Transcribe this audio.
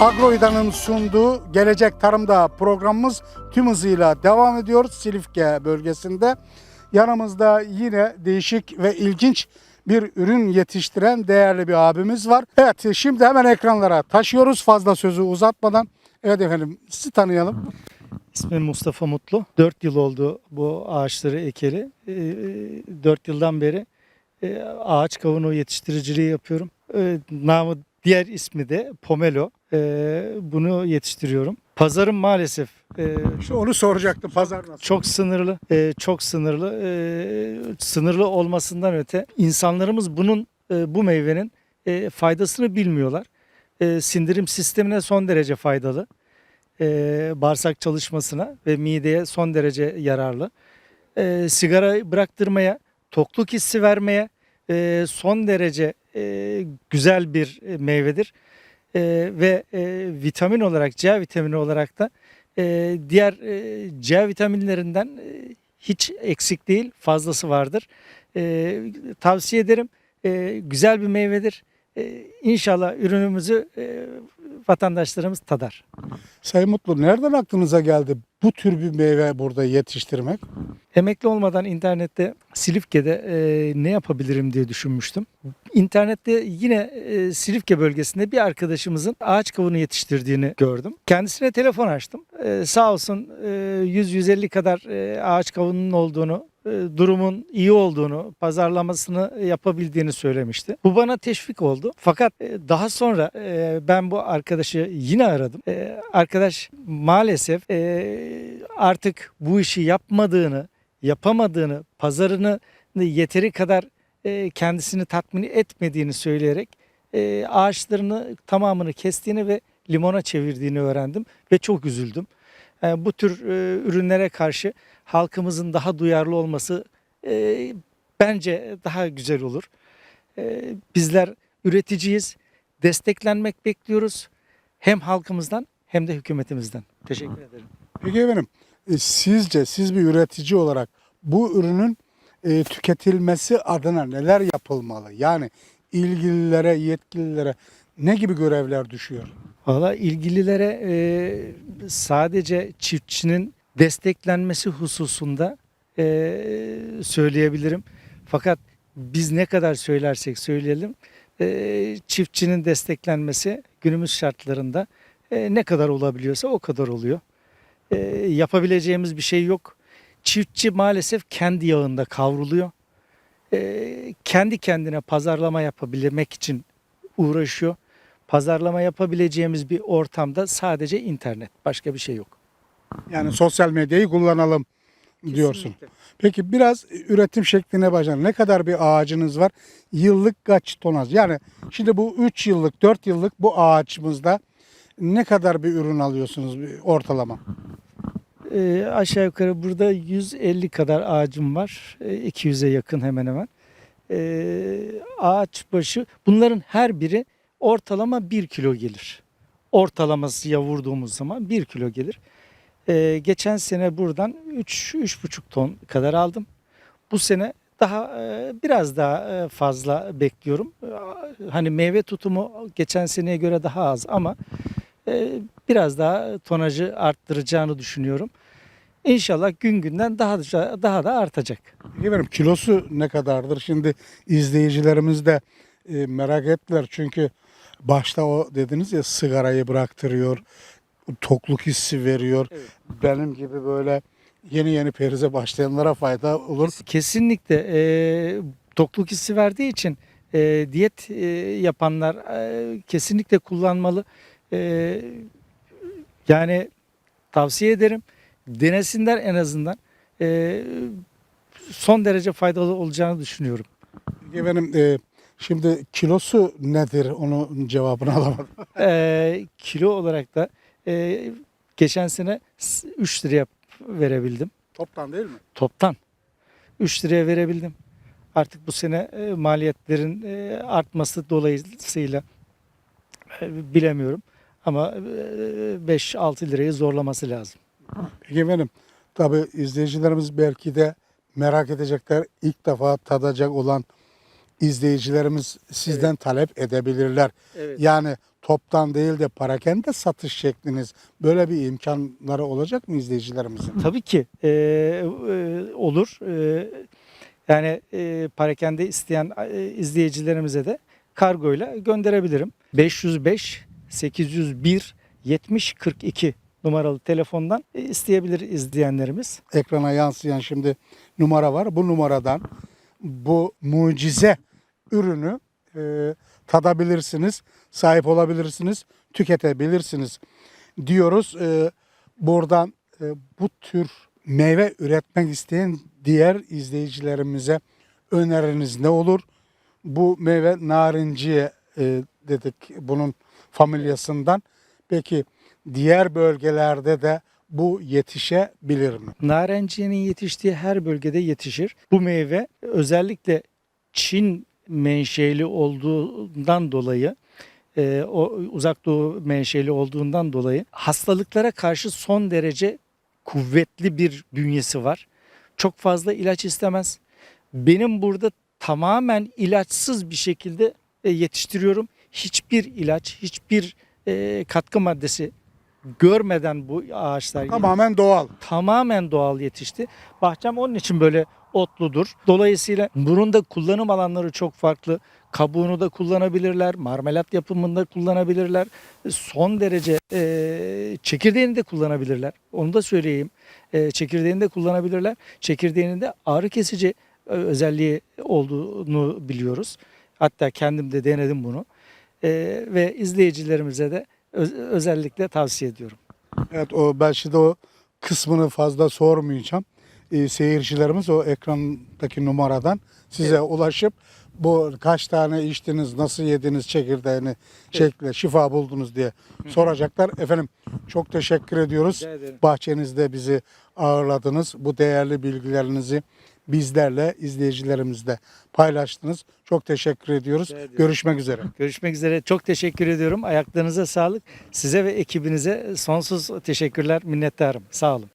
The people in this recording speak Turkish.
Agroida'nın sunduğu Gelecek Tarımda programımız tüm hızıyla devam ediyor Silifke bölgesinde. Yanımızda yine değişik ve ilginç bir ürün yetiştiren değerli bir abimiz var. Evet şimdi hemen ekranlara taşıyoruz fazla sözü uzatmadan. Evet efendim sizi tanıyalım. İsmim Mustafa Mutlu. 4 yıl oldu bu ağaçları ekeli. 4 yıldan beri e, ağaç kavunu yetiştiriciliği yapıyorum. E, Namı diğer ismi de Pomelo. E, Bunu yetiştiriyorum. Pazarım maalesef e, İşte onu soracaktım pazar nasıl? çok sınırlı, e, çok sınırlı. E, Sınırlı olmasından öte insanlarımız bunun e, bu meyvenin e, faydasını bilmiyorlar. E, Sindirim sistemine son derece faydalı. E, Bağırsak çalışmasına ve mideye son derece yararlı. E, Sigara bıraktırmaya, tokluk hissi vermeye e, son derece e, güzel bir e, meyvedir. E, ve e, vitamin olarak, C vitamini olarak da e, diğer e, C vitaminlerinden e, hiç eksik değil, fazlası vardır. E, tavsiye ederim. E, güzel bir meyvedir. E, inşallah ürünümüzü e, vatandaşlarımız tadar. Sayın Mutlu nereden aklınıza geldi bu tür bir meyve burada yetiştirmek? Emekli olmadan internette Silifke'de e, ne yapabilirim diye düşünmüştüm. İnternette yine e, Silifke bölgesinde bir arkadaşımızın ağaç kavunu yetiştirdiğini gördüm. Kendisine telefon açtım. E, sağ olsun e, 100-150 kadar e, ağaç kavunun olduğunu, durumun iyi olduğunu, pazarlamasını yapabildiğini söylemişti. Bu bana teşvik oldu. Fakat e, daha sonra e, ben bu arkadaşı yine aradım. E, arkadaş maalesef e, artık bu işi yapmadığını, yapamadığını, pazarını yeteri kadar e, kendisini tatmin etmediğini söyleyerek e, ağaçlarını tamamını kestiğini ve limona çevirdiğini öğrendim ve çok üzüldüm. E, bu tür e, ürünlere karşı halkımızın daha duyarlı olması e, bence daha güzel olur. Bizler üreticiyiz, desteklenmek bekliyoruz hem halkımızdan hem de hükümetimizden. Teşekkür ederim. Peki efendim sizce siz bir üretici olarak bu ürünün e, tüketilmesi adına neler yapılmalı? Yani ilgililere, yetkililere ne gibi görevler düşüyor? Valla ilgililere e, sadece çiftçinin desteklenmesi hususunda e, söyleyebilirim. Fakat biz ne kadar söylersek söyleyelim e, çiftçinin desteklenmesi günümüz şartlarında e, ne kadar olabiliyorsa o kadar oluyor. E, yapabileceğimiz bir şey yok. Çiftçi maalesef kendi yağında kavruluyor. E, kendi kendine pazarlama yapabilmek için uğraşıyor. Pazarlama yapabileceğimiz bir ortamda sadece internet. Başka bir şey yok. Yani sosyal medyayı kullanalım diyorsun. Kesinlikle. Peki biraz üretim şekline başlayalım. Ne kadar bir ağacınız var? Yıllık kaç tonaj? Yani şimdi bu 3 yıllık, 4 yıllık bu ağaçımızda ne kadar bir ürün alıyorsunuz bir ortalama? Ee, aşağı yukarı burada 150 kadar ağacım var. Ee, 200'e yakın hemen hemen. Ee, ağaç başı bunların her biri ortalama 1 kilo gelir. Ortalamasıya vurduğumuz zaman 1 kilo gelir. Ee, geçen sene buradan 3-3,5 ton kadar aldım. Bu sene daha e, biraz daha e, fazla bekliyorum. Ee, Hani meyve tutumu geçen seneye göre daha az ama e, biraz daha tonajı arttıracağını düşünüyorum. İnşallah gün günden daha da, daha da artacak. Efendim kilosu ne kadardır? Şimdi izleyicilerimiz de merak ettiler. Çünkü başta o dediniz ya sigarayı bıraktırıyor, tokluk hissi veriyor. Evet. Benim gibi böyle yeni yeni perize başlayanlara fayda olur. Kesinlikle e, tokluk hissi verdiği için e, diyet e, yapanlar e, kesinlikle kullanmalı. E, yani tavsiye ederim. Denesinler en azından. E, son derece faydalı olacağını düşünüyorum. Efendim e, şimdi kilosu nedir? Onun cevabını alamadım. E, kilo olarak da e, geçen sene 3 liraya verebildim. Toptan değil mi? toptan 3 liraya verebildim. Artık bu sene e, maliyetlerin e, artması dolayısıyla e, bilemiyorum. Ama e, 5-6 lirayı zorlaması lazım. Peki efendim tabi izleyicilerimiz belki de merak edecekler. ilk defa tadacak olan izleyicilerimiz sizden talep edebilirler. Evet. Yani toptan değil de parakende satış şekliniz böyle bir imkanları olacak mı izleyicilerimizin? Tabii ki e, e, olur. E, yani e, parakende isteyen e, izleyicilerimize de kargoyla gönderebilirim. 505 801 70 42 numaralı telefondan e, isteyebilir izleyenlerimiz. Ekrana yansıyan şimdi numara var. Bu numaradan bu mucize ürünü e, tadabilirsiniz, sahip olabilirsiniz, tüketebilirsiniz diyoruz. E, buradan e, bu tür meyve üretmek isteyen diğer izleyicilerimize öneriniz ne olur? Bu meyve narinciye e, dedik bunun familyasından. Peki diğer bölgelerde de bu yetişebilir mi? Narenciyenin yetiştiği her bölgede yetişir. Bu meyve özellikle Çin menşeli olduğundan dolayı e, o uzak doğu menşeli olduğundan dolayı hastalıklara karşı son derece kuvvetli bir bünyesi var. Çok fazla ilaç istemez. Benim burada tamamen ilaçsız bir şekilde e, yetiştiriyorum. Hiçbir ilaç, hiçbir e, katkı maddesi görmeden bu ağaçlar Tamamen doğal. tamamen doğal yetişti. Bahçem onun için böyle otludur. Dolayısıyla bunun da kullanım alanları çok farklı. Kabuğunu da kullanabilirler, marmelat yapımında kullanabilirler. Son derece e, çekirdeğini de kullanabilirler. Onu da söyleyeyim. E, çekirdeğini de kullanabilirler. Çekirdeğinin de ağrı kesici e, özelliği olduğunu biliyoruz. Hatta kendim de denedim bunu. E, ve izleyicilerimize de öz- özellikle tavsiye ediyorum. Evet o belki de o kısmını fazla sormayacağım. Ee, seyircilerimiz o ekrandaki numaradan size ulaşıp bu kaç tane içtiniz, nasıl yediniz çekirdeğini şekle şifa buldunuz diye soracaklar. Efendim çok teşekkür ediyoruz. Bahçenizde bizi ağırladınız. Bu değerli bilgilerinizi bizlerle, izleyicilerimizle paylaştınız. Çok teşekkür ediyoruz. Görüşmek üzere. Görüşmek üzere. Çok teşekkür ediyorum. Ayaklarınıza sağlık. Size ve ekibinize sonsuz teşekkürler, minnettarım. Sağ olun.